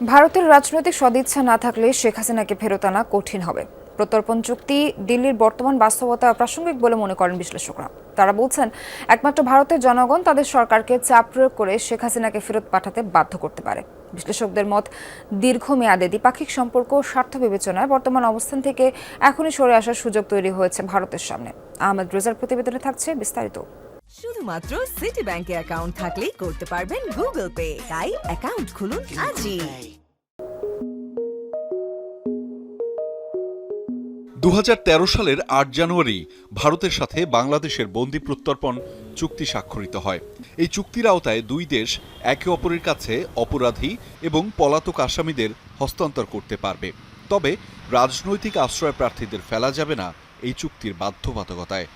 ভারতের রাজনৈতিক সদিচ্ছা না থাকলে শেখ হাসিনাকে ফেরত আনা কঠিন হবে। প্রত্যর্পণ চুক্তি দিল্লির বর্তমান বাস্তবতা প্রাসঙ্গিক বলে মনে করেন বিশ্লেষকরা। তারা বলছেন, একমাত্র ভারতের জনগণ তাদের সরকারকে চাপ প্রয়োগ করে শেখ হাসিনাকে ফেরত পাঠাতে বাধ্য করতে পারে। বিশ্লেষকদের মত, দীর্ঘমেয়াদে দ্বিপাক্ষিক সম্পর্ক স্বার্থ বিবেচনায় বর্তমান অবস্থান থেকে এখনই সরে আসার সুযোগ তৈরি হয়েছে ভারতের সামনে। আহমেদ রেজার প্রতিবেদনে থাকছে বিস্তারিত। শুধুমাত্র সিটি ব্যাংকে অ্যাকাউন্ট থাকলেই করতে পারবেন গুগল পে তাই অ্যাকাউন্ট খুলুন আজই। দুহাজার তেরো সালের আট জানুয়ারি ভারতের সাথে বাংলাদেশের বন্দি প্রত্যর্পণ চুক্তি স্বাক্ষরিত হয়। এই চুক্তির আওতায় দুই দেশ একে অপরের কাছে অপরাধী এবং পলাতক আসামিদের হস্তান্তর করতে পারবে। তবে রাজনৈতিক আশ্রয় প্রার্থীদের ফেলা যাবে না এই চুক্তির বাধ্যবাধকতায়।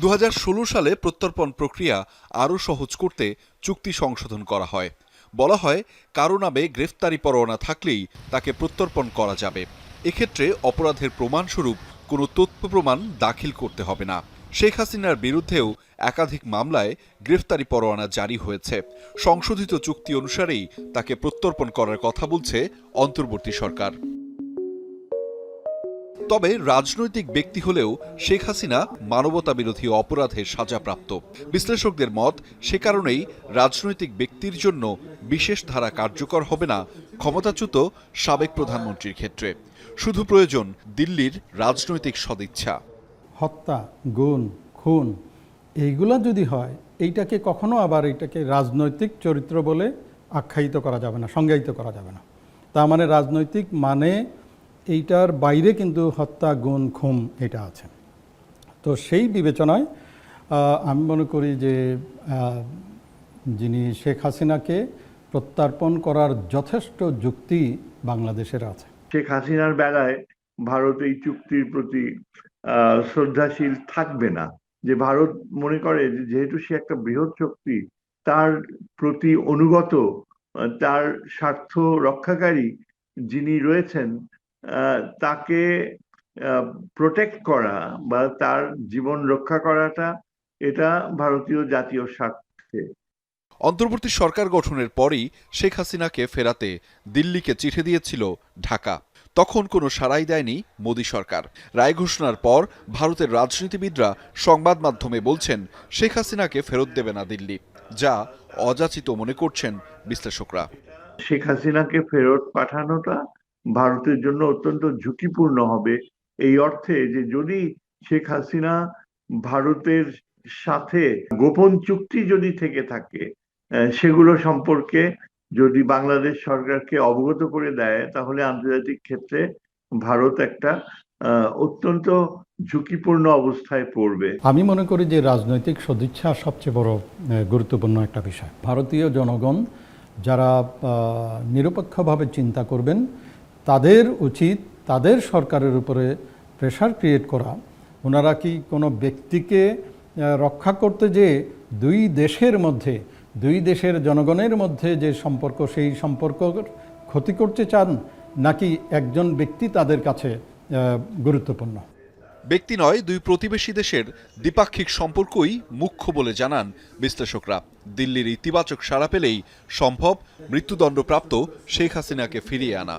দু হাজার ষোলো সালে প্রত্যর্পণ প্রক্রিয়া আরও সহজ করতে চুক্তি সংশোধন করা হয়। বলা হয়, কারও নামে গ্রেফতারি পরোয়ানা থাকলেই তাকে প্রত্যর্পণ করা যাবে। এক্ষেত্রে অপরাধের প্রমাণস্বরূপ কোনো তথ্য প্রমাণ দাখিল করতে হবে না। শেখ হাসিনার বিরুদ্ধেও একাধিক মামলায় গ্রেফতারি পরোয়ানা জারি হয়েছে। সংশোধিত চুক্তি অনুসারেই তাকে প্রত্যর্পণ করার কথা বলছে অন্তর্বর্তী সরকার। তবে রাজনৈতিক ব্যক্তি হলেও শেখ হাসিনা মানবতা বিরোধী অপরাধের সাজাপ্রাপ্ত। বিশ্লেষকদের মত, সে কারণেই রাজনৈতিক ব্যক্তির জন্য বিশেষ ধারা কার্যকর হবে না ক্ষমতাচ্যুত সাবেক প্রধানমন্ত্রীর ক্ষেত্রে। শুধু প্রয়োজন দিল্লির রাজনৈতিক সদিচ্ছা। হত্যা গুণ খুন, এইগুলা যদি হয়, এইটাকে কখনো আবার এটাকে রাজনৈতিক চরিত্র বলে আখ্যায়িত করা যাবে না, সংজ্ঞায়িত করা যাবে না। তার মানে রাজনৈতিক মানে এইটার বাইরে কিন্তু হত্যা, গুণ খুম এটা আছে। তো সেই বিবেচনায় আমি মনে করি যে যিনি শেখ হাসিনাকে প্রত্যার্পণ করার যথেষ্ট যুক্তি বাংলাদেশের আছে। শেখ হাসিনার বেলায় ভারত এই চুক্তির প্রতি শ্রদ্ধাশীল থাকবে না। যে ভারত মনে করে যেহেতু সে একটা বৃহৎ শক্তি তার প্রতি অনুগত, তার স্বার্থ রক্ষাকারী যিনি রয়েছেন তাকে প্রোটেক্ট করা বা তার জীবন রক্ষা করাটা এটা ভারতীয় জাতীয় স্বার্থে। অন্তর্বর্তী সরকার গঠনের পরই শেখ হাসিনাকে ফেরাতে দিল্লিকে চিঠি দিয়েছিল ঢাকা। তখন কোনো সাড়াই দেয়নি মোদী সরকার। রায় ঘোষণার পর ভারতের রাজনীতিবিদরা সংবাদ মাধ্যমে বলছেন শেখ হাসিনাকে ফেরত দেবে না দিল্লি যা অযাচিত মনে করছেন বিশ্লেষকরা। শেখ হাসিনাকে ফেরত পাঠানোটা ভারতের জন্য অত্যন্ত ঝুঁকিপূর্ণ হবে। এই অর্থে যে যদি শেখ হাসিনা ভারতের সাথে গোপন চুক্তি যদি থেকে থাকে সেগুলো সম্পর্কে যদি বাংলাদেশ সরকারকে অবগত করে দেয়, তাহলে আন্তর্জাতিক ক্ষেত্রে ভারত একটা অত্যন্ত ঝুঁকিপূর্ণ অবস্থায় পড়বে। আমি মনে করি যে রাজনৈতিক সদিচ্ছা সবচেয়ে বড় গুরুত্বপূর্ণ একটা বিষয়। ভারতীয় জনগণ যারা নিরপেক্ষভাবে চিন্তা করবেন তাদের উচিত, তাদের সরকারের উপরে প্রেশার ক্রিয়েট করা। ওনারা কি কোনো ব্যক্তিকে রক্ষা করতে যে দুই দেশের মধ্যে, দুই দেশের জনগণের মধ্যে যে সম্পর্ক, সেই সম্পর্ক ক্ষতি করতে চান, নাকি একজন ব্যক্তি তাদের কাছে গুরুত্বপূর্ণ? ব্যক্তি নয়, দুই প্রতিবেশী দেশের দ্বিপাক্ষিক সম্পর্কই মুখ্য বলে জানান বিশ্লেষকরা। দিল্লির ইতিবাচক সাড়া পেলেই সম্ভব মৃত্যুদণ্ডপ্রাপ্ত শেখ হাসিনাকে ফিরিয়ে আনা।